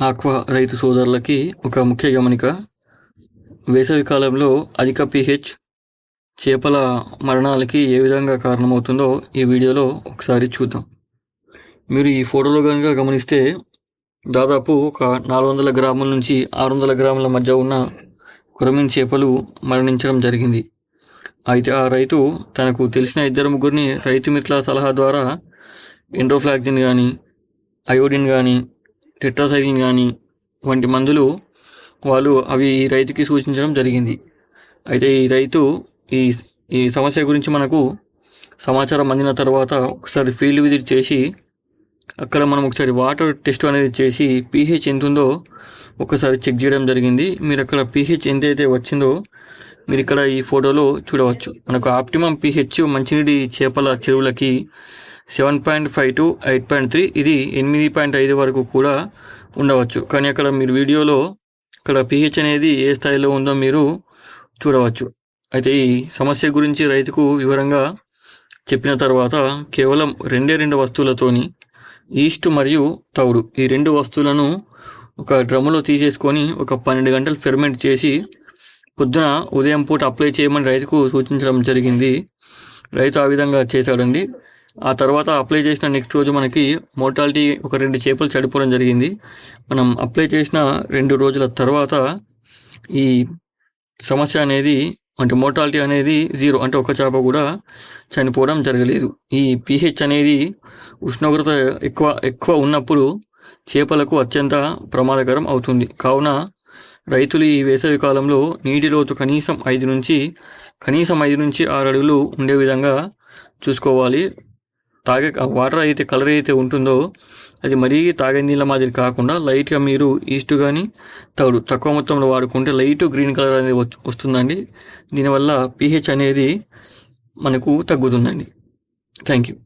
Aqua రైతు సోదరులకి ఒక ముఖ్య గమనిక. వేసవి కాలంలో అధిక పిహెచ్ చేపల మరణాలకి ఏ విధంగా కారణమవుతుందో ఈ వీడియోలో ఒకసారి చూద్దాం. మీరు ఈ ఫోటోలో కనుక గమనిస్తే దాదాపు ఒక నాలుగు వందల గ్రాముల నుంచి ఆరు వందల గ్రాముల మధ్య ఉన్న కొరమీన్ చేపలు మరణించడం జరిగింది. అయితే ఆ రైతు తనకు తెలిసిన ఇద్దరు ముగ్గురిని రైతు మిత్రుల సలహా ద్వారా ఎండ్రోఫ్లాక్సిన్ కానీ అయోడిన్ కానీ టెట్రాసైలిన్ కానీ వంటి మందులు వాళ్ళు అవి ఈ రైతుకి సూచించడం జరిగింది. అయితే ఈ రైతు ఈ ఈ సమస్య గురించి మనకు సమాచారం అందిన తర్వాత ఒకసారి ఫీల్డ్ విజిట్ చేసి అక్కడ మనం ఒకసారి వాటర్ టెస్ట్ అనేది చేసి పీహెచ్ ఎంత ఉందో ఒకసారి చెక్ చేయడం జరిగింది. మీరు అక్కడ పీహెచ్ ఎంతైతే వచ్చిందో మీరు ఇక్కడ ఈ ఫోటోలో చూడవచ్చు. మనకు ఆప్టిమం పీహెచ్ మంచినీటి చేపల చెరువులకి seven point five to eight point three. ఇది ఎనిమిది పాయింట్ ఐదు వరకు కూడా ఉండవచ్చు. కానీ అక్కడ మీరు వీడియోలో ఇక్కడ పీహెచ్ అనేది ఏ స్థాయిలో ఉందో మీరు చూడవచ్చు. అయితే ఈ సమస్య గురించి రైతుకు వివరంగా చెప్పిన తర్వాత కేవలం రెండే రెండు వస్తువులతోని ఈస్ట్ మరియు తౌడు ఈ రెండు వస్తువులను ఒక డ్రమ్ములో తీసేసుకొని ఒక పన్నెండు గంటలు ఫెర్మెంట్ చేసి పొద్దున ఉదయం పూట అప్లై చేయమని రైతుకు సూచించడం జరిగింది. రైతు ఆ విధంగా చేశాడండి. ఆ తర్వాత అప్లై చేసిన నెక్స్ట్ రోజు మనకి మోర్టాలిటీ ఒక రెండు చేపలు చనిపోవడం జరిగింది. మనం అప్లై చేసిన రెండు రోజుల తర్వాత ఈ సమస్య అనేది అంటే మోర్టాలిటీ అనేది జీరో అంటే ఒక చేప కూడా చనిపోవడం జరగలేదు. ఈ పిహెచ్ అనేది ఉష్ణోగ్రత ఎక్కువ ఎక్కువ ఉన్నప్పుడు చేపలకు అత్యంత ప్రమాదకరం అవుతుంది. కావున రైతులు ఈ వేసవి కాలంలో నీటి లోతు కనీసం ఐదు నుంచి కనీసం ఐదు నుంచి ఆరు అడుగులు ఉండే విధంగా చూసుకోవాలి. తాగే వాటర్ అయితే కలర్ అయితే ఉంటుందో అది మరీ తాగే నీళ్ళ మాదిరి కాకుండా లైట్గా మీరు ఈస్ట్ కానీ తౌడు తక్కువ మొత్తంలో వాడుకుంటే లైట్ గ్రీన్ కలర్ అనేది వస్తుందండి. దీనివల్ల పీహెచ్ అనేది మనకు తగ్గుతుందండి. Thank you.